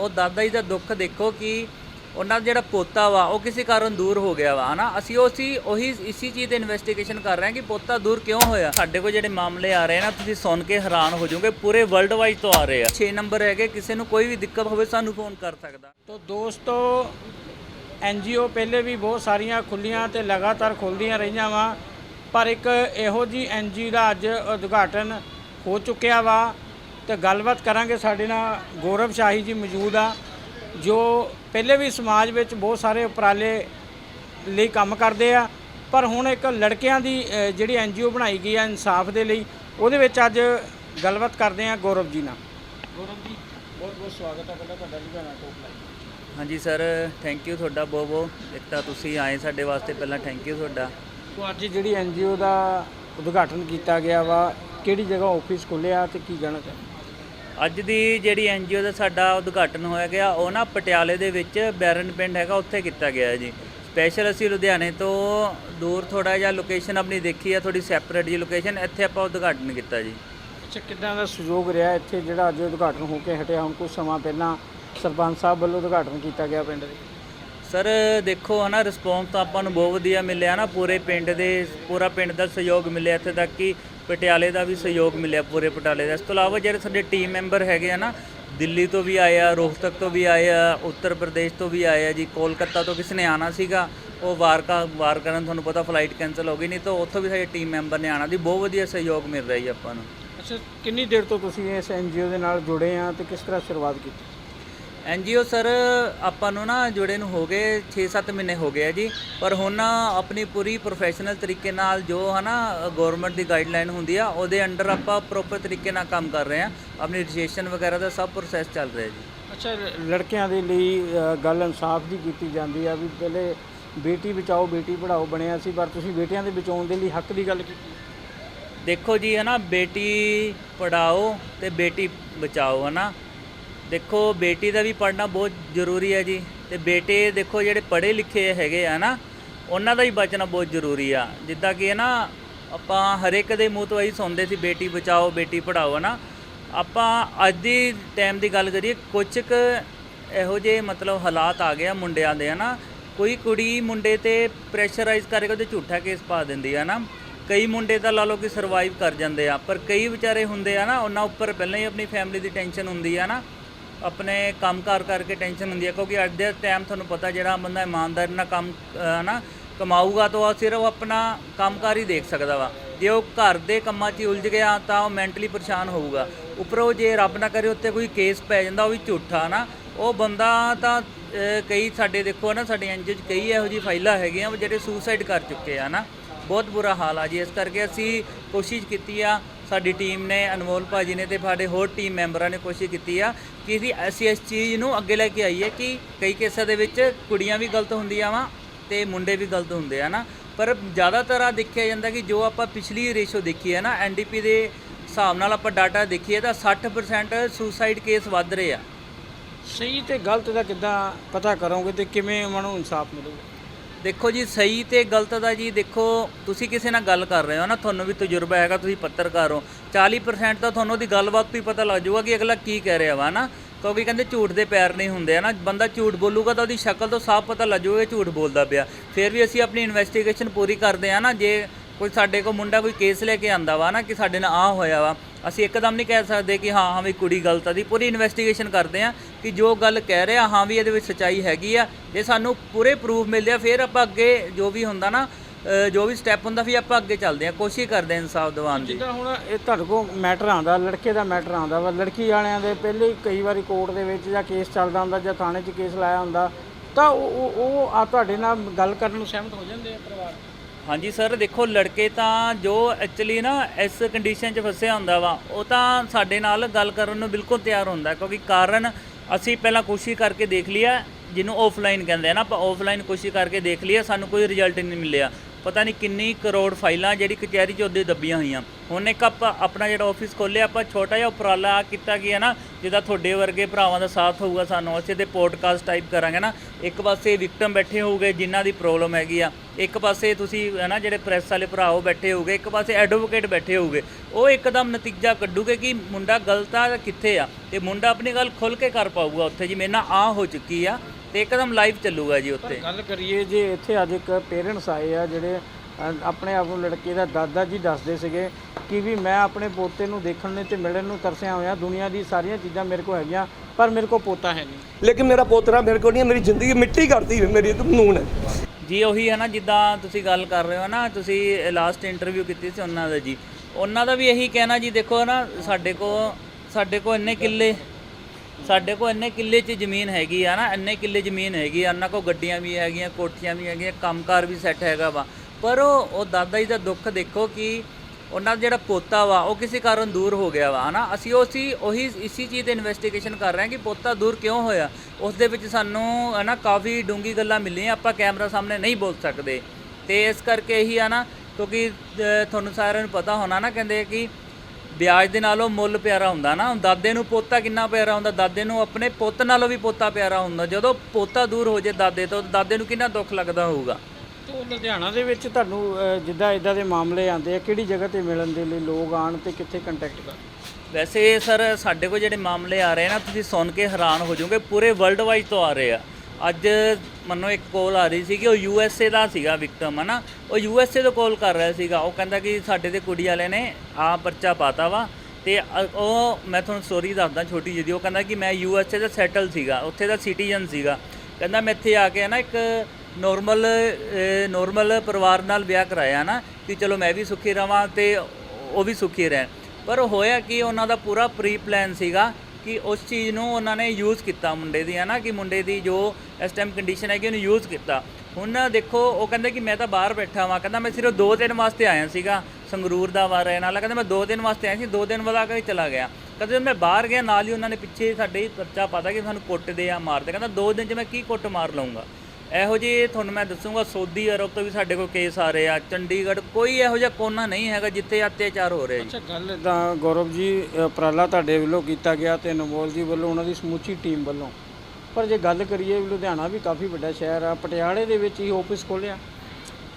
ਉਹ ਦਾਦਾ ਜੀ ਦਾ ਦੁੱਖ ਦੇਖੋ ਕਿ ਉਹਨਾਂ ਦਾ ਜਿਹੜਾ ਪੋਤਾ ਵਾ, ਉਹ ਕਿਸੇ ਕਾਰਨ ਦੂਰ ਹੋ ਗਿਆ ਵਾ, ਹਨਾ? ਅਸੀਂ ਉਹ ਸੀ, ਉਹੀ ਇਸੀ ਚੀਜ਼ ਤੇ ਇਨਵੈਸਟੀਗੇਸ਼ਨ ਕਰ ਰਹੇ ਹਾਂ ਕਿ ਪੋਤਾ ਦੂਰ ਕਿਉਂ ਹੋਇਆ? ਸਾਡੇ ਕੋਲ ਜਿਹੜੇ ਮਾਮਲੇ ਆ ਰਹੇ ਨਾ, ਤੁਸੀਂ ਸੁਣ ਕੇ ਹੈਰਾਨ ਹੋ ਜਾਓਗੇ, ਪੂਰੇ ਵਰਲਡ ਵਾਈਡ ਤੋਂ ਆ ਰਹੇ ਆ। 6 ਨੰਬਰ ਹੈਗੇ, ਕਿਸੇ ਨੂੰ ਕੋਈ ਵੀ ਦਿੱਕਤ ਹੋਵੇ, ਸਾਨੂੰ ਫੋਨ ਕਰ ਸਕਦਾ। ਤੋ ਦੋਸਤੋ ਐਨਜੀਓ ਪਹਿਲੇ ਵੀ ਬਹੁਤ ਸਾਰੀਆਂ ਖੁੱਲੀਆਂ ਤੇ ਲਗਾਤਾਰ ਖੁੱਲਦੀਆਂ ਰਹੀਆਂ ਵਾ, ਪਰ ਇੱਕ ਇਹੋ ਜੀ ਐਨਜੀਓ ਦਾ ਅੱਜ ਉਦਘਾਟਨ ਹੋ ਚੁੱਕਿਆ ਵਾ। ਤੇ ਗੱਲਬਾਤ ਕਰਾਂਗੇ। ਸਾਡੇ ਨਾਲ ਗੌਰਵ ਸ਼ਾਹੀ ਜੀ ਮੌਜੂਦ ਆ ਜੋ ਪਹਿਲੇ ਵੀ ਸਮਾਜ ਵਿੱਚ ਬਹੁਤ ਸਾਰੇ ਉਪਰਾਲੇ ਲਈ ਕੰਮ ਕਰਦੇ ਆ। ਪਰ ਹੁਣ ਇੱਕ ਲੜਕਿਆਂ ਦੀ ਜਿਹੜੀ ਐਨਜੀਓ ਬਣਾਈ ਗਈ ਆ ਇਨਸਾਫ ਦੇ ਲਈ ਉਹਦੇ ਵਿੱਚ ਅੱਜ ਗੱਲਬਾਤ ਕਰਦੇ ਆ ਗੌਰਵ ਜੀ ਨਾਲ। ਗੌਰਵ ਜੀ ਬਹੁਤ ਬਹੁਤ ਸਵਾਗਤ ਹੈ ਪਹਿਲਾਂ ਤੁਹਾਡਾ ਲੁਧਿਆਣਾ ਟੋਪ ਲਾਈਵ ਹਾਂਜੀ ਸਰ ਥੈਂਕ ਯੂ ਤੁਹਾਡਾ ਬਹੁਤ ਬਹੁਤ। ਇੱਕ ਤਾਂ ਤੁਸੀਂ ਆਏ ਸਾਡੇ ਵਾਸਤੇ ਪਹਿਲਾਂ ਥੈਂਕ ਯੂ ਤੁਹਾਡਾ। ਤੋ ਅੱਜ ਜਿਹੜੀ ਐਨਜੀਓ ਦਾ ਉਦਘਾਟਨ ਕੀਤਾ ਗਿਆ ਵਾ ਕਿਹੜੀ ਜਗ੍ਹਾ ਆਫਿਸ ਖੁੱਲਿਆ ਤੇ ਕੀ ਕਹਿਣਾ ਚਾਹੁੰਦੇ ਅੱਜ ਦੀ ਜਿਹੜੀ ਐਨਜੀਓ ਦਾ ਸਾਡਾ ਉਦਘਾਟਨ ਹੋਇਆ ਗਿਆ ਉਹ ਨਾ ਪਟਿਆਲੇ ਦੇ ਵਿੱਚ ਬੈਰਨ ਪਿੰਡ ਹੈਗਾ ਉੱਥੇ ਕੀਤਾ ਗਿਆ ਜੀ। ਸਪੈਸ਼ਲ ਅਸੀਂ ਲੁਧਿਆਣੇ ਤੋਂ ਦੂਰ ਥੋੜਾ ਜਿਹਾ ਲੋਕੇਸ਼ਨ ਆਪਣੀ ਦੇਖੀ ਹੈ ਥੋੜੀ ਸੈਪਰੇਟ ਜੀ ਲੋਕੇਸ਼ਨ ਇੱਥੇ ਆਪਾਂ ਉਦਘਾਟਨ ਕੀਤਾ ਜੀ। ਅੱਛਾ ਕਿੱਦਾਂ ਦਾ ਸਹਿਯੋਗ ਰਿਹਾ ਇੱਥੇ ਜਿਹੜਾ ਅੱਜ ਉਦਘਾਟਨ ਹੋ ਕੇ ਹਟਿਆ? ਹੁਣ ਕੁਝ ਸਮਾਂ ਪਹਿਲਾਂ ਸਰਪੰਚ ਸਾਹਿਬ ਵੱਲੋਂ ਉਦਘਾਟਨ ਕੀਤਾ ਗਿਆ ਪਿੰਡ ਦੇ। ਸਰ ਦੇਖੋ ਹਨਾ ਰਿਸਪੌਂਸ ਤਾਂ ਆਪਾਂ ਨੂੰ ਬਹੁਤ ਵਧੀਆ ਮਿਲਿਆ ਨਾ ਪੂਰੇ ਪਿੰਡ ਦੇ ਪੂਰਾ ਪਿੰਡ ਦਾ ਸਹਿਯੋਗ ਮਿਲਿਆ ਇੱਥੇ ਤੱਕ ਕਿ ਪਟਿਆਲੇ ਦਾ ਵੀ ਸਹਿਯੋਗ ਮਿਲਿਆ ਪੂਰੇ ਪਟਿਆਲੇ ਦਾ। ਇਸ ਤੋਂ ਇਲਾਵਾ ਜਿਹੜੇ ਸਾਡੇ ਟੀਮ ਮੈਂਬਰ ਹੈਗੇ ਆ ਨਾ, ਦਿੱਲੀ ਤੋਂ ਵੀ ਆਏ ਆ, ਰੋਹਤਕ ਤੋਂ ਵੀ ਆਏ ਆ, ਉੱਤਰ ਪ੍ਰਦੇਸ਼ ਤੋਂ ਵੀ ਆਏ ਆ ਜੀ, ਕੋਲਕਾਤਾ ਤੋਂ ਕਿਸੇ ਨੇ ਆਣਾ ਸੀਗਾ, ਉਹ ਵਾਰ ਕਾ ਵਾਰ ਕਰਨ ਤੁਹਾਨੂੰ ਪਤਾ ਫਲਾਈਟ ਕੈਨਸਲ ਹੋ ਗਈ, ਨਹੀਂ ਤਾਂ ਉੱਥੋਂ ਵੀ ਸਾਡੇ ਟੀਮ ਮੈਂਬਰ ਨੇ ਆਣਾ ਦੀ ਬਹੁਤ ਵਧੀਆ ਸਹਿਯੋਗ ਮਿਲ ਰਿਹਾ ਜੀ ਆਪਾਂ ਨੂੰ। ਅੱਛਾ, ਕਿੰਨੀ ਦੇਰ ਤੋਂ ਤੁਸੀਂ ਇਸ ਐਨਜੀਓ ਦੇ ਨਾਲ ਜੁੜੇ ਆ ਤੇ ਕਿਸ ਤਰ੍ਹਾਂ ਸ਼ੁਰੂਆਤ ਕੀਤੀ? ਐਨਜੀਓ ਸਰ ਆਪਾਂ ਨੂੰ ਨਾ ਜੁੜੇ ਨੂੰ ਹੋ ਗਏ 6-7 ਮਹੀਨੇ ਹੋ ਗਏ ਆ ਜੀ। ਪਰ ਹੁਣ ਨਾ ਆਪਣੀ ਪੂਰੀ ਪ੍ਰੋਫੈਸ਼ਨਲ ਤਰੀਕੇ ਨਾਲ ਜੋ ਹਨਾ ਗਵਰਨਮੈਂਟ ਦੀ ਗਾਈਡਲਾਈਨ ਹੁੰਦੀ ਆ ਉਹਦੇ ਅੰਡਰ ਆਪਾਂ ਪ੍ਰੋਪਰ ਤਰੀਕੇ ਨਾਲ ਕੰਮ ਕਰ ਰਹੇ ਆ। ਆਪਣੀ ਰਜਿਸਟ੍ਰੇਸ਼ਨ ਵਗੈਰਾ ਦਾ ਸਭ ਪ੍ਰੋਸੈਸ ਚੱਲ ਰਿਹਾ ਜੀ। ਅੱਛਾ ਲੜਕਿਆਂ ਦੇ ਲਈ ਗੱਲ ਇਨਸਾਫ ਦੀ ਕੀਤੀ ਜਾਂਦੀ ਆ ਵੀ ਪਹਿਲੇ ਬੇਟੀ ਬਚਾਓ ਬੇਟੀ ਪੜਾਓ ਬਣਿਆ ਸੀ ਪਰ ਤੁਸੀਂ ਬੇਟੀਆਂ ਦੇ ਬਚਾਉਣ ਦੇ ਲਈ ਹੱਕ ਦੀ ਗੱਲ ਕੀਤੀ। ਦੇਖੋ ਜੀ ਹਨਾ ਬੇਟੀ ਪੜਾਓ ਤੇ ਬੇਟੀ ਬਚਾਓ ਹਨਾ। ਦੇਖੋ, ਬੇਟੀ ਦਾ ਵੀ ਪੜਨਾ ਬਹੁਤ ਜ਼ਰੂਰੀ ਹੈ ਜੀ। ਤੇ ਬੇਟੇ ਦੇਖੋ, ਜਿਹੜੇ ਪੜ੍ਹੇ ਲਿਖੇ ਹੈਗੇ ਆ ਨਾ, ਉਹਨਾਂ ਦਾ ਹੀ ਬਚਣਾ ਬਹੁਤ ਜ਼ਰੂਰੀ ਆ। ਜਿੱਦਾਂ ਕਿ ਹੈ ਨਾ, ਆਪਾਂ ਹਰ ਇੱਕ ਦੇ ਮੂੰਹ ਤੋਂ ਇਹੀ ਸੁਣਦੇ ਸੀ, ਬੇਟੀ ਬਚਾਓ, ਬੇਟੀ ਪੜਾਓ ਨਾ। ਆਪਾਂ ਅੱਜ ਦੀ ਟਾਈਮ ਦੀ ਗੱਲ ਕਰੀਏ ਕੁਝ ਕੁ ਇਹੋ ਜਿਹੇ ਮਤਲਬ ਹਾਲਾਤ ਆ ਗਏ ਆ ਮੁੰਡਿਆਂ ਦੇ ਹਨਾ ਕੋਈ ਕੁੜੀ ਮੁੰਡੇ ਤੇ ਪ੍ਰੈਸ਼ਰਾਈਜ਼ ਕਰਕੇ ਉਹਦੇ ਝੂਠਾ ਕੇਸ ਪਾ ਦਿੰਦੀ ਆ ਨਾ। ਕਈ ਮੁੰਡੇ ਤਾਂ ਲਾ ਲਓ ਕਿ ਸਰਵਾਈਵ ਕਰ ਜਾਂਦੇ ਆ, ਪਰ ਕਈ ਵਿਚਾਰੇ ਹੁੰਦੇ ਆ ਨਾ, ਉਹਨਾਂ ਉੱਪਰ ਪਹਿਲਾਂ ਹੀ ਆਪਣੀ ਫੈਮਿਲੀ ਦੀ ਟੈਨਸ਼ਨ ਹੁੰਦੀ ਆ ਨਾ। ਆਪਣੇ ਕੰਮਕਾਰ ਕਰਕੇ ਟੈਨਸ਼ਨ ਹੁੰਦੀ ਹੈ ਕਿਉਂਕਿ ਅੱਜ ਦੇ ਟਾਈਮ ਤੁਹਾਨੂੰ ਪਤਾ ਜਿਹੜਾ ਬੰਦਾ ਇਮਾਨਦਾਰੀ ਨਾਲ ਕੰਮ ਅਹ, ਨਾ ਕਮਾਊਗਾ ਤਾਂ ਉਹ ਸਿਰਫ ਆਪਣਾ ਕੰਮਕਾਰ ਹੀ ਦੇਖ ਸਕਦਾ ਵਾ। ਜੇ ਉਹ ਘਰ ਦੇ ਕੰਮਾਂ 'ਚ ਉਲਝ ਗਿਆ ਤਾਂ ਉਹ ਮੈਂਟਲੀ ਪਰੇਸ਼ਾਨ ਹੋਊਗਾ। ਉੱਪਰੋਂ ਜੇ ਰੱਬ ਨਾ ਕਰੇ ਉੱਤੇ ਕੋਈ ਕੇਸ ਪੈ ਜਾਂਦਾ ਉਹ ਵੀ ਝੂਠਾ ਨਾ ਉਹ ਬੰਦਾ ਤਾਂ ਕਈ ਸਾਡੇ ਦੇਖੋ ਨਾ ਸਾਡੇ ਐਨਜੀਓ 'ਚ ਕਈ ਇਹੋ ਜਿਹੀ ਫਾਈਲਾਂ ਹੈਗੀਆਂ ਵੀ ਜਿਹੜੇ ਸੁਸਾਈਡ ਕਰ ਚੁੱਕੇ ਆ ਨਾ ਬਹੁਤ ਬੁਰਾ ਹਾਲ ਆ ਜੀ। ਇਸ ਕਰਕੇ ਅਸੀਂ ਕੋਸ਼ਿਸ਼ ਕੀਤੀ ਆ ਸਾਡੀ ਟੀਮ ਨੇ, ਅਨਮੋਲ ਭਾਜੀ ਨੇ ਤੇ ਸਾਡੇ ਹੋਰ ਟੀਮ ਮੈਂਬਰਾਂ ਨੇ ਕੋਸ਼ਿਸ਼ ਕੀਤੀ ਆ ਕਿ ਅਸੀਂ ਅਸੀਂ ਇਸ ਚੀਜ਼ ਨੂੰ ਅੱਗੇ ਲੈ ਕੇ ਆਈਏ ਕਿ ਕਈ ਕੇਸਾਂ ਦੇ ਵਿੱਚ ਕੁੜੀਆਂ ਵੀ ਗਲਤ ਹੁੰਦੀਆਂ ਵਾ ਤੇ ਮੁੰਡੇ ਵੀ ਗਲਤ ਹੁੰਦੇ ਆ ਨਾ ਪਰ ਜ਼ਿਆਦਾਤਰ ਆ ਦੇਖਿਆ ਜਾਂਦਾ ਕਿ ਜੋ ਆਪਾਂ ਪਿਛਲੀ ਰੇਸ਼ੋ ਦੇਖੀ ਹੈ ਨਾ ਐਨਡੀਪੀ ਦੇ ਹਿਸਾਬ ਨਾਲ ਆਪਾਂ ਡਾਟਾ ਦੇਖੀਏ ਤਾਂ 60% ਸੁਸਾਈਡ ਕੇਸ ਵੱਧ ਰਹੇ ਆ। ਸਹੀ ਤੇ ਗਲਤ ਦਾ ਕਿੱਦਾਂ ਪਤਾ ਕਰੋਗੇ ਤੇ ਕਿਵੇਂ ਉਹਨਾਂ ਨੂੰ ਇਨਸਾਫ ਮਿਲੂਗਾ? ਦੇਖੋ ਜੀ, ਸਹੀ ਤੇ ਗਲਤ ਦਾ ਜੀ, ਦੇਖੋ, ਤੁਸੀਂ ਕਿਸੇ ਨਾਲ ਗੱਲ ਕਰ ਰਹੇ ਹੋ ਨਾ, ਤੁਹਾਨੂੰ ਵੀ ਤਜਰਬਾ ਹੈਗਾ, ਤੁਸੀਂ ਪੱਤਰਕਾਰ ਹੋ। 40% ਤਾਂ ਤੁਹਾਨੂੰ ਉਹਦੀ ਗੱਲਬਾਤ ਤੋਂ ਹੀ ਪਤਾ ਲੱਗ ਜਾਊਗਾ ਕਿ ਅਗਲਾ ਕੀ ਕਹਿ ਰਿਹਾ ਵਾ ਨਾ। ਕਿਉਂਕਿ ਕਹਿੰਦੇ ਝੂਠ ਦੇ ਪੈਰ ਨਹੀਂ ਹੁੰਦੇ ਆ ਨਾ। ਬੰਦਾ ਝੂਠ ਬੋਲੂਗਾ ਤਾਂ ਉਹਦੀ ਸ਼ਕਲ ਤੋਂ ਸਾਫ਼ ਪਤਾ ਲੱਗ ਜਾਊਗਾ ਝੂਠ ਬੋਲਦਾ ਪਿਆ। ਫਿਰ ਵੀ ਅਸੀਂ ਆਪਣੀ ਇਨਵੈਸਟੀਗੇਸ਼ਨ ਪੂਰੀ ਕਰਦੇ ਆ ਨਾ, ਜੇ ਕੋਈ ਸਾਡੇ ਕੋਲ ਮੁੰਡਾ ਕੋਈ ਕੇਸ ਲੈ ਕੇ ਆਂਦਾ ਵਾ ਨਾ, ਕਿ ਸਾਡੇ ਨਾਲ ਆ ਹੋਇਆ ਵਾ ਅਸੀਂ ਇੱਕਦਮ ਨਹੀਂ ਕਹਿ ਸਕਦੇ ਕਿ ਹਾਂ ਹਾਂ ਵੀ ਕੁੜੀ ਗਲਤ ਆ। ਦੀ ਪੂਰੀ ਇਨਵੈਸਟੀਗੇਸ਼ਨ ਕਰਦੇ ਆ ਕਿ ਜੋ ਗੱਲ ਕਹਿ ਰਿਹਾ, ਹਾਂ ਵੀ ਇਹਦੇ ਵਿੱਚ ਸੱਚਾਈ ਹੈਗੀ ਆ। ਜੇ ਸਾਨੂੰ ਪੂਰੇ ਪ੍ਰੂਫ ਮਿਲਦੇ ਆ, ਫਿਰ ਆਪਾਂ ਅੱਗੇ ਜੋ ਵੀ ਹੁੰਦਾ ਨਾ ਜੋ ਵੀ ਸਟੈਪ ਹੁੰਦਾ, ਫਿਰ ਆਪਾਂ ਅੱਗੇ ਚੱਲਦੇ ਆ ਕੋਸ਼ਿਸ਼ ਕਰਦੇ ਆ ਇਨਸਾਫ ਦਿਵਾਉਣ ਦੀ। ਜਿੱਦਾਂ ਹੁਣ ਇਹ ਤੁਹਾਡੇ ਕੋਲ ਮੈਟਰ ਆਉਂਦਾ, ਲੜਕੇ ਦਾ ਮੈਟਰ ਆਉਂਦਾ ਵਾ। ਲੜਕੀ ਵਾਲਿਆਂ ਦੇ ਪਹਿਲੇ ਹੀ ਕਈ ਵਾਰੀ ਕੋਰਟ ਦੇ ਵਿੱਚ ਜਾਂ ਕੇਸ ਚੱਲਦਾ ਹੁੰਦਾ ਜਾਂ ਥਾਣੇ 'ਚ ਕੇਸ ਲਾਇਆ ਹੁੰਦਾ, ਤਾਂ ਉਹ, ਉਹ- ਉਹ ਆ ਤੁਹਾਡੇ ਨਾਲ ਗੱਲ ਕਰਨ ਨੂੰ ਸਹਿਮਤ ਹੋ ਜਾਂਦੇ ਆ ਪਰਿਵਾਰ? ਹਾਂਜੀ ਸਰ, ਦੇਖੋ ਲੜਕੇ ਤਾਂ ਜੋ ਐਕਚੁਅਲੀ ਨਾ ਇਸ ਕੰਡੀਸ਼ਨ 'ਚ ਫਸਿਆ ਹੁੰਦਾ ਵਾ, ਉਹ ਤਾਂ ਸਾਡੇ ਨਾਲ ਗੱਲ ਕਰਨ ਨੂੰ ਬਿਲਕੁਲ ਤਿਆਰ ਹੁੰਦਾ, ਕਿਉਂਕਿ ਕਾਰਨ ਅਸੀਂ ਪਹਿਲਾਂ ਕੋਸ਼ਿਸ਼ ਕਰਕੇ ਦੇਖ ਲਿਆ, ਜਿਹਨੂੰ ਆਫਲਾਈਨ ਕਹਿੰਦੇ ਆ ਨਾ, ਆਪਾਂ ਆਫਲਾਈਨ ਕੋਸ਼ਿਸ਼ ਕਰਕੇ ਦੇਖ ਲਿਆ, ਸਾਨੂੰ ਕੋਈ ਰਿਜ਼ਲਟ ਨਹੀਂ ਮਿਲਿਆ। ਪਤਾ ਨਹੀਂ ਕਿੰਨੀ ਕਰੋੜ ਫਾਈਲਾਂ ਜਿਹੜੀ ਕਚਹਿਰੀ 'ਚ ਉਹਦੇ ਦੱਬੀਆਂ ਹੋਈਆਂ। ਹੁਣ ਇੱਕ ਆਪਾਂ ਆਪਣਾ ਜਿਹੜਾ ਆਫਿਸ ਖੋਲ੍ਹਿਆ, ਆਪਾਂ ਛੋਟਾ ਜਿਹਾ ਉਪਰਾਲਾ ਕੀਤਾ ਗਿਆ ਨਾ ਜਿਹਦਾ ਤੁਹਾਡੇ ਵਰਗੇ ਭਰਾਵਾਂ ਦਾ ਸਾਥ ਹੋਊਗਾ ਸਾਨੂੰ, ਅਸੀਂ ਤੇ ਪੋਡਕਾਸਟ ਟਾਈਪ ਕਰਾਂਗੇ ਨਾ। ਇੱਕ ਪਾਸੇ ਵਿਕਟਮ ਬੈਠੇ ਹੋਊਗੇ ਜਿਨ੍ਹਾਂ ਦੀ ਪ੍ਰੋਬਲਮ ਹੈਗੀ ਆ। ਇੱਕ ਪਾਸੇ ਤੁਸੀਂ ਹੈ ਨਾ, ਜਿਹੜੇ ਪ੍ਰੈਸ ਵਾਲੇ ਭਰਾ ਉਹ ਬੈਠੇ ਹੋਊਗੇ, ਇੱਕ ਪਾਸੇ ਐਡਵੋਕੇਟ ਬੈਠੇ ਹੋਊਗੇ। ਉਹ ਇੱਕਦਮ ਨਤੀਜਾ ਕੱਢੂਗੇ ਕਿ ਮੁੰਡਾ ਗਲਤ ਆ ਕਿੱਥੇ ਆ। ਤੇ ਮੁੰਡਾ ਆਪਣੀ ਗੱਲ ਖੁੱਲ ਕੇ ਕਰ ਪਾਊਗਾ ਉੱਥੇ ਜੀ ਮੇਰੇ ਨਾਲ ਆ ਹੋ ਚੁੱਕੀ ਆ। ਤੇ ਇੱਕਦਮ ਲਾਈਵ ਚੱਲੂਗਾ ਜੀ ਉੱਥੇ। ਗੱਲ ਕਰੀਏ ਜੇ ਇੱਥੇ ਅੱਜ ਇੱਕ ਪੇਰੈਂਟਸ ਆਏ ਆ ਜਿਹੜੇ ਆਪਣੇ ਆਪ ਨੂੰ ਲੜਕੇ ਦਾ ਦਾਦਾ ਜੀ ਦੱਸਦੇ ਸੀਗੇ ਕਿ ਵੀ ਮੈਂ ਆਪਣੇ ਪੋਤੇ ਨੂੰ ਦੇਖਣ ਨੇ ਤੇ ਮਿਲਣ ਨੂੰ ਤਰਸਿਆ ਹੋਇਆ ਦੁਨੀਆ ਦੀ ਸਾਰੀਆਂ ਚੀਜ਼ਾਂ ਮੇਰੇ ਕੋਲ ਹੈਗੀਆਂ ਪਰ ਮੇਰੇ ਕੋਲ ਪੋਤਾ ਹੈ ਨਹੀਂ। ਲੇਕਿਨ ਮੇਰਾ ਪੋਤਰਾ ਮੇਰੇ ਕੋਲ ਨਹੀਂ ਹੈ, ਮੇਰੀ ਜ਼ਿੰਦਗੀ ਮਿੱਟੀ ਕਰਦੀ ਹੈ ਮੇਰੀ ਤਾਂ ਨੂਨ ਹੈ ਜੀ ਉਹੀ ਹੈ ਨਾ ਜਿੱਦਾਂ ਤੁਸੀਂ ਗੱਲ ਕਰ ਰਹੇ ਹੋ ਨਾ ਤੁਸੀਂ ਲਾਸਟ ਇੰਟਰਵਿਊ ਕੀਤੀ ਸੀ ਉਹਨਾਂ ਦਾ ਜੀ। ਉਹਨਾਂ ਦਾ ਵੀ ਇਹੀ ਕਹਿਣਾ ਜੀ ਦੇਖੋ ਨਾ ਸਾਡੇ ਕੋ ਸਾਡੇ ਕੋ ਇੰਨੇ ਕਿੱਲੇ ਸਾਡੇ ਕੋਲ ਇੰਨੇ ਕਿੱਲੇ 'ਚ ਜ਼ਮੀਨ ਹੈਗੀ ਆ ਨਾ, ਇੰਨੇ ਕਿੱਲੇ ਜ਼ਮੀਨ ਹੈਗੀ ਆ ਉਹਨਾਂ ਕੋਲ ਗੱਡੀਆਂ ਵੀ ਹੈਗੀਆਂ, ਕੋਠੀਆਂ ਵੀ ਹੈਗੀਆਂ, ਕੰਮਕਾਰ ਵੀ ਸੈੱਟ ਹੈਗਾ ਵਾ। ਪਰ ਉਹ ਉਹ ਦਾਦਾ ਜੀ ਦਾ ਦੁੱਖ ਦੇਖੋ ਕਿ ਉਹਨਾਂ ਦਾ ਜਿਹੜਾ ਪੋਤਾ ਵਾ, ਉਹ ਕਿਸੇ ਕਾਰਨ ਦੂਰ ਹੋ ਗਿਆ ਵਾ, ਹਨਾ? ਅਸੀਂ ਉਸੀ ਉਹੀ ਇਸੀ ਚੀਜ਼ ਤੇ ਇਨਵੈਸਟੀਗੇਸ਼ਨ ਕਰ ਰਹੇ ਹਾਂ ਕਿ ਪੋਤਾ ਦੂਰ ਕਿਉਂ ਹੋਇਆ? ਉਸ ਦੇ ਵਿੱਚ ਸਾਨੂੰ, ਹਨਾ, ਕਾਫੀ ਡੂੰਗੀ ਗੱਲਾਂ ਮਿਲੀਆਂ, ਆਪਾਂ ਕੈਮਰਾ ਸਾਹਮਣੇ ਨਹੀਂ ਬੋਲ ਸਕਦੇ। ਤੇ ਇਸ ਕਰਕੇ ਇਹੀ ਆ ਨਾ, ਕਿਉਂਕਿ ਤੁਹਾਨੂੰ ਸਾਰਿਆਂ ਨੂੰ ਪਤਾ ਹੋਣਾ ਨਾ, ਕਹਿੰਦੇ ਕਿ ਵਿਆਜ ਦੇ ਨਾਲੋਂ ਮੁੱਲ ਪਿਆਰਾ ਹੁੰਦਾ ਨਾ ਹੁਣ ਦਾਦੇ ਨੂੰ ਪੋਤਾ ਕਿੰਨਾ ਪਿਆਰਾ ਹੁੰਦਾ ਦਾਦੇ ਨੂੰ ਆਪਣੇ ਪੁੱਤ ਨਾਲੋਂ ਵੀ ਪੋਤਾ ਪਿਆਰਾ ਹੁੰਦਾ ਜਦੋਂ ਪੋਤਾ ਦੂਰ ਹੋ ਜੇ ਦਾਦੇ ਤੋਂ ਦਾਦੇ ਨੂੰ ਕਿੰਨਾ ਦੁੱਖ ਲੱਗਦਾ ਹੋਊਗਾ? ਤੇ ਲੁਧਿਆਣਾ ਦੇ ਵਿੱਚ ਤੁਹਾਨੂੰ ਜਿੱਦਾਂ ਇਦਾਂ ਦੇ ਮਾਮਲੇ ਆਉਂਦੇ ਆ ਕਿਹੜੀ ਜਗ੍ਹਾ ਤੇ ਮਿਲਣ ਦੇ ਲਈ ਲੋਕ ਆਣ ਤੇ ਕਿੱਥੇ ਕੰਟੈਕਟ ਕਰ? ਵੈਸੇ ਸਰ ਸਾਡੇ ਕੋਲ ਜਿਹੜੇ ਮਾਮਲੇ ਆ ਰਹੇ ਨਾ ਤੁਸੀਂ ਸੁਣ ਕੇ ਹੈਰਾਨ ਹੋ ਜਾਓਗੇ ਪੂਰੇ ਵਰਲਡ ਵਾਈਡ ਤੋਂ ਆ ਰਹੇ ਆ। ਅੱਜ ਮੰਨੋ ਇੱਕ ਕੋਲ ਆ ਰਹੀ ਸੀ ਕਿ ਉਹ ਯੂ ਐਸ ਏ ਦਾ ਸੀਗਾ ਵਿਕਟਮ ਹਨਾ? ਉਹ ਯੂ ਐਸ ਏ ਤੋਂ ਕੋਲ ਕਰ ਰਿਹਾ ਸੀਗਾ। ਉਹ ਕਹਿੰਦਾ ਕਿ ਸਾਡੇ ਤੇ ਕੁੜੀ ਵਾਲੇ ਨੇ ਆ ਪਰਚਾ ਪਾਤਾ ਵਾ ਤੇ ਉਹ, ਮੈਂ ਤੁਹਾਨੂੰ ਸਟੋਰੀ ਦੱਸਦਾ ਛੋਟੀ ਜਿਹੀ ਉਹ ਕਹਿੰਦਾ ਕਿ ਮੈਂ ਯੂ ਐਸ ਏ ਦਾ ਸੈਟਲ ਸੀਗਾ, ਉੱਥੇ ਦਾ ਸਿਟੀਜ਼ਨ ਸੀਗਾ। ਕਹਿੰਦਾ ਮੈਂ ਇੱਥੇ ਆ ਕੇ ਨਾ ਇੱਕ ਨੋਰਮਲ ਨੋਰਮਲ ਪਰਿਵਾਰ ਨਾਲ ਵਿਆਹ ਕਰਾਇਆ ਨਾ, ਕਿ ਚਲੋ ਮੈਂ ਵੀ ਸੁਖੀ ਰਵਾਂ ਤੇ ਉਹ ਵੀ ਸੁਖੀ ਰਹਿਣ। ਪਰ ਹੋਇਆ ਕਿ, ਉਹਨਾਂ ਦਾ ਪੂਰਾ ਪ੍ਰੀ ਪਲਾਨ ਸੀਗਾ ਕਿ ਉਸ ਚੀਜ਼ ਨੂੰ ਉਹਨਾਂ ਨੇ ਯੂਜ਼ ਕੀਤਾ ਮੁੰਡੇ ਦੀ ਹੈ ਨਾ ਕਿ ਮੁੰਡੇ ਦੀ ਜੋ ਇਸ ਟਾਈਮ ਕੰਡੀਸ਼ਨ ਹੈਗੀ ਉਹਨੂੰ ਯੂਜ਼ ਕੀਤਾ। ਹੁਣ ਦੇਖੋ, ਉਹ ਕਹਿੰਦੇ ਕਿ ਮੈਂ ਤਾਂ ਬਾਹਰ ਬੈਠਾ ਵਾਂ, ਕਹਿੰਦਾ ਮੈਂ ਸਿਰਫ 2 ਦਿਨ ਵਾਸਤੇ ਆਇਆ ਸੀਗਾ, ਸੰਗਰੂਰ ਦਾ ਵਾਰ ਰਹਿਣ ਵਾਲਾ, ਕਹਿੰਦਾ ਮੈਂ 2 ਦਿਨ ਵਾਸਤੇ ਆਇਆ ਸੀ 2 ਦਿਨ ਬਾਅਦ ਆ ਕੇ ਚਲਾ ਗਿਆ। ਕਹਿੰਦੇ ਜਦੋਂ ਮੈਂ ਬਾਹਰ ਗਿਆ, ਨਾਲ ਹੀ ਉਹਨਾਂ ਨੇ ਪਿੱਛੇ ਸਾਡੇ ਪਰਚਾ ਪਤਾ ਕਿ ਸਾਨੂੰ ਕੁੱਟਦੇ ਆ, ਮਾਰਦੇ ਕਹਿੰਦਾ 2 ਦਿਨ 'ਚ ਮੈਂ ਕੀ ਕੁੱਟ ਮਾਰ ਲਊਂਗਾ। ਇਹੋ ਜਿਹੇ ਤੁਹਾਨੂੰ ਮੈਂ ਦੱਸੂਗਾ ਸਊਦੀ ਅਰਬ ਤੋਂ ਵੀ ਸਾਡੇ ਕੋਲ ਕੇਸ ਆ ਰਹੇ ਆ। ਚੰਡੀਗੜ੍ਹ ਕੋਈ ਇਹੋ ਜਿਹਾ ਕੋਨਾ ਨਹੀਂ ਹੈਗਾ ਜਿੱਥੇ ਅਤਿਆਚਾਰ ਹੋ ਰਿਹਾ ਜੀ। ਅੱਛਾ ਗੱਲ ਇਦਾਂ ਗੌਰਵ ਜੀ ਉਪਰਾਲਾ ਤੁਹਾਡੇ ਵੱਲੋਂ ਕੀਤਾ ਗਿਆ ਤੇ ਅਨਮੋਲ ਜੀ ਵੱਲੋਂ ਉਹਨਾਂ ਦੀ ਸਮੁੱਚੀ ਟੀਮ ਵੱਲੋਂ। ਪਰ ਜੇ ਗੱਲ ਕਰੀਏ ਲੁਧਿਆਣਾ ਵੀ ਕਾਫੀ ਵੱਡਾ ਸ਼ਹਿਰ ਆ ਪਟਿਆਲੇ ਦੇ ਵਿੱਚ ਹੀ ਆਫਿਸ ਖੋਲਿਆ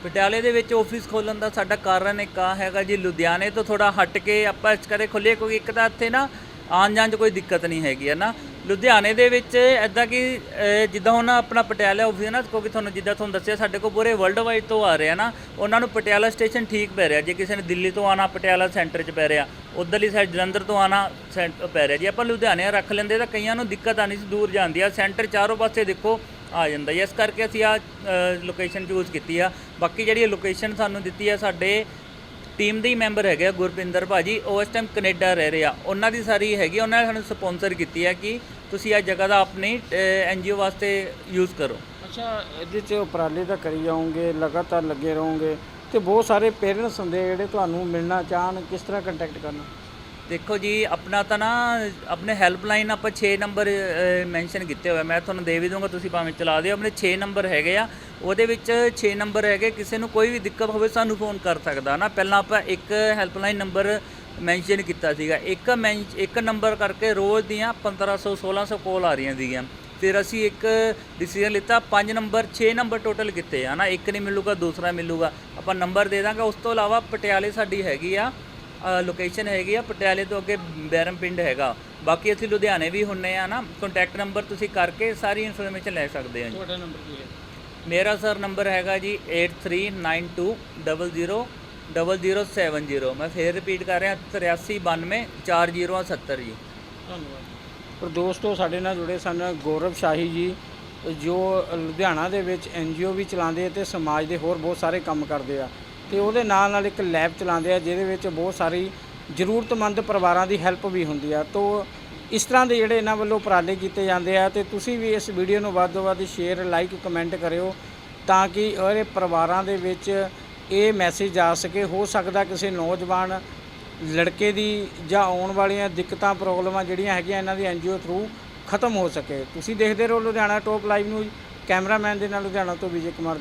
ਪਟਿਆਲੇ ਦੇ ਵਿੱਚ ਆਫਿਸ ਖੋਲਣ ਦਾ ਸਾਡਾ ਕਾਰਨ ਇੱਕ ਆ ਹੈਗਾ ਜੀ ਲੁਧਿਆਣੇ ਤੋਂ ਥੋੜਾ ਹਟ ਕੇ ਆਪਾਂ ਇਸ ਕਰੇ ਖੋਲ੍ਹੀਏ ਕਿਉਂਕਿ ਇੱਕ ਤਾਂ ਇੱਥੇ ਨਾ ਆਉਣ ਜਾਣ 'ਚ ਕੋਈ ਦਿੱਕਤ ਨਹੀਂ ਹੈਗੀ ਹੈ ਨਾ? ਲੁਧਿਆਣੇ ਦੇ ਵਿੱਚ ਐਦਾਂ ਕਿ ਅਹ, ਜਿੱਦਾਂ ਹੁਣ ਆਪਣਾ ਪਟਿਆਲਾ ਆਫਿਸ ਹੈ ਨਾ ਕਿਉਂਕਿ ਤੁਹਾਨੂੰ ਜਿੱਦਾਂ ਤੁਹਾਨੂੰ ਦੱਸਿਆ ਸਾਡੇ ਕੋਲ ਪੂਰੇ ਵਰਲਡ ਵਾਈਡ ਤੋਂ ਆ ਰਹੇ ਆ ਨਾ ਉਹਨਾਂ ਨੂੰ ਪਟਿਆਲਾ ਸਟੇਸ਼ਨ ਠੀਕ ਪੈ ਰਿਹਾ ਜੇ ਕਿਸੇ ਨੇ ਦਿੱਲੀ ਤੋਂ ਆਣਾ ਪਟਿਆਲਾ ਸੈਂਟਰ 'ਚ ਪੈ ਰਿਹਾ ਉਧਰਲੀ ਸਾਈਡ ਜਲੰਧਰ ਤੋਂ ਆਣਾ ਸੈਂਟਰ ਪੈ ਰਿਹਾ ਜੇ ਆਪਾਂ ਲੁਧਿਆਣੇ ਰੱਖ ਲੈਂਦੇ ਤਾਂ ਕਈਆਂ ਨੂੰ ਦਿੱਕਤ ਆਣੀ ਸੀ ਦੂਰ ਜਾਂਦੀ ਆ ਸੈਂਟਰ ਚਾਰੋਂ ਪਾਸੇ ਦੇਖੋ ਆ ਜਾਂਦਾ ਇਸ ਕਰਕੇ ਅਸੀਂ ਆ ਲੋਕੇਸ਼ਨ ਚੂਜ਼ ਕੀਤੀ ਆ। ਬਾਕੀ ਜਿਹੜੀ ਲੋਕੇਸ਼ਨ ਸਾਨੂੰ ਦਿੱਤੀ ਆ ਸਾਡੇ ਟੀਮ ਦੇ ਹੀ ਮੈਂਬਰ ਹੈਗੇ ਆ, ਗੁਰਪਿੰਦਰ ਭਾਜੀ, ਉਹ ਇਸ ਟਾਈਮ ਕੈਨੇਡਾ ਰਹਿ ਰਹੇ ਆ। ਉਹਨਾਂ ਦੀ ਸਾਰੀ ਹੈਗੀ, ਉਹਨਾਂ ਨੇ ਸਾਨੂੰ ਸਪਾਂਸਰ ਕੀਤੀ ਹੈ ਕਿ ਤੁਸੀਂ ਇਹ ਜਗ੍ਹਾ ਦਾ ਆਪਣੀ ਐਨਜੀਓ ਵਾਸਤੇ ਯੂਜ਼ ਕਰੋ। ਅੱਛਾ, ਇਹਦੇ 'ਚ ਉਪਰਾਲੇ ਤਾਂ ਕਰੀ ਜਾਓਗੇ, ਲਗਾਤਾਰ ਲੱਗੇ ਰਹੋਗੇ, ਤੇ ਬਹੁਤ ਸਾਰੇ ਪੇਰੈਂਟਸ ਹੁੰਦੇ ਜਿਹੜੇ ਤੁਹਾਨੂੰ ਮਿਲਣਾ ਚਾਹਣ, ਕਿਸ ਤਰ੍ਹਾਂ ਕੰਟੈਕਟ ਕਰਨਾ? ਦੇਖੋ ਜੀ, ਆਪਣਾ ਤਾਂ ਨਾ, ਆਪਣੇ ਹੈਲਪਲਾਈਨ ਆਪਾਂ 6 ਨੰਬਰ ਮੈਂਸ਼ਨ ਕੀਤੇ ਹੋਏ ਮੈਂ ਤੁਹਾਨੂੰ ਦੇ ਵੀ ਦੂੰਗਾ ਤੁਸੀਂ ਭਾਵੇਂ ਚਲਾ ਦਿਓ। ਆਪਣੇ 6 ਨੰਬਰ ਹੈਗੇ ਆ। ਉਹਦੇ ਵਿੱਚ 6 ਨੰਬਰ ਹੈਗੇ, ਕਿਸੇ ਨੂੰ ਕੋਈ ਵੀ ਦਿੱਕਤ ਹੋਵੇ, ਸਾਨੂੰ ਫੋਨ ਕਰ ਸਕਦਾ ਨਾ ਪਹਿਲਾਂ ਆਪਾਂ ਇੱਕ ਹੈਲਪਲਾਈਨ ਨੰਬਰ ਮੈਂਸ਼ਨ ਕੀਤਾ ਸੀਗਾ। ਇੱਕ ਮੈਂ ਇੱਕ ਨੰਬਰ ਕਰਕੇ ਰੋਜ਼ ਦੀਆਂ 1500 1600 ਕਾਲ ਆ ਰਹੀਆਂ ਸੀਗੀਆਂ। ਫਿਰ ਅਸੀਂ ਇੱਕ ਡਿਸੀਜਨ ਲਿੱਤਾ 5 ਨੰਬਰ 6 ਨੰਬਰ ਟੋਟਲ ਕੀਤੇ ਆ ਨਾ ਇੱਕ ਨਹੀਂ ਮਿਲੂਗਾ, ਦੂਸਰਾ ਮਿਲੂਗਾ। ਆਪਾਂ ਨੰਬਰ ਦੇ ਦਾਂਗੇ। ਉਸ ਤੋਂ ਇਲਾਵਾ ਪਟਿਆਲੇ ਸਾਡੀ ਹੈਗੀ ਆ ਲੋਕੇਸ਼ਨ ਹੈਗੀ ਆ ਪਟਿਆਲੇ ਤੋਂ ਅੱਗੇ ਬੈਰਮ ਪਿੰਡ ਹੈਗਾ। ਬਾਕੀ ਅਸੀਂ ਲੁਧਿਆਣੇ ਵੀ ਹੁੰਨੇ ਆ ਨਾ ਕੰਟੈਕਟ ਨੰਬਰ ਤੁਸੀਂ ਕਰਕੇ ਸਾਰੀ ਇਨਫੋਰਮੇਸ਼ਨ ਲੈ ਸਕਦੇ ਹੋ ਜੀ। ਤੁਹਾਡਾ ਨੰਬਰ ਕੀ ਹੈ? ਮੇਰਾ ਸਰ ਨੰਬਰ ਹੈਗਾ ਜੀ 8392000070 ਮੈਂ ਫੇਰ ਰਿਪੀਟ ਕਰ ਰਿਹਾ 83924070 ਜੀ। ਧੰਨਵਾਦ ਪਰ ਦੋਸਤੋ ਸਾਡੇ ਨਾਲ ਜੁੜੇ ਸਨ ਗੌਰਵ ਸ਼ਾਹੀ ਜੀ ਜੋ ਲੁਧਿਆਣਾ ਦੇ ਵਿੱਚ ਐਨਜੀਓ ਵੀ ਚਲਾਉਂਦੇ ਤੇ ਸਮਾਜ ਦੇ ਹੋਰ ਬਹੁਤ ਸਾਰੇ ਕੰਮ ਕਰਦੇ ਆ। ਤੇ ਉਹਦੇ ਨਾਲ ਨਾਲ ਇੱਕ ਲੈਬ ਚਲਾਉਂਦੇ ਆ, ਜਿਹਦੇ ਵਿੱਚ ਬਹੁਤ ਸਾਰੀ ਜ਼ਰੂਰਤਮੰਦ ਪਰਿਵਾਰਾਂ ਦੀ ਹੈਲਪ ਵੀ ਹੁੰਦੀ ਆ। ਤੋਂ ਇਸ ਤਰ੍ਹਾਂ ਦੇ ਜਿਹੜੇ ਇਹਨਾਂ ਵੱਲੋਂ ਉਪਰਾਲੇ ਕੀਤੇ ਜਾਂਦੇ ਆ, ਤੇ ਤੁਸੀਂ ਵੀ ਇਸ ਵੀਡੀਓ ਨੂੰ ਵੱਧ ਤੋਂ ਵੱਧ ਸ਼ੇਅਰ, ਲਾਈਕ, ਕਮੈਂਟ ਕਰਿਓ ਤਾਂ ਕਿ ਇਹ ਪਰਿਵਾਰਾਂ ਦੇ ਵਿੱਚ ਇਹ ਮੈਸੇਜ ਆ ਸਕੇ। ਹੋ ਸਕਦਾ ਕਿਸੇ ਨੌਜਵਾਨ ਲੜਕੇ ਦੀ ਜਾਂ ਆਉਣ ਵਾਲੀਆਂ ਦਿੱਕਤਾਂ, ਪ੍ਰੋਬਲਮਾਂ ਜਿਹੜੀਆਂ ਹੈਗੀਆਂ ਇਹਨਾਂ ਦੀ ਐਨਜੀਓ ਥਰੂ ਖਤਮ ਹੋ ਸਕੇ। ਤੁਸੀਂ ਦੇਖਦੇ ਰਹੋ Ludhiana top live news cameraman ਦੇ ਨਾਲ ਲੁਧਿਆਣਾ ਤੋਂ ਵਿਜੇ ਕੁਮਾਰ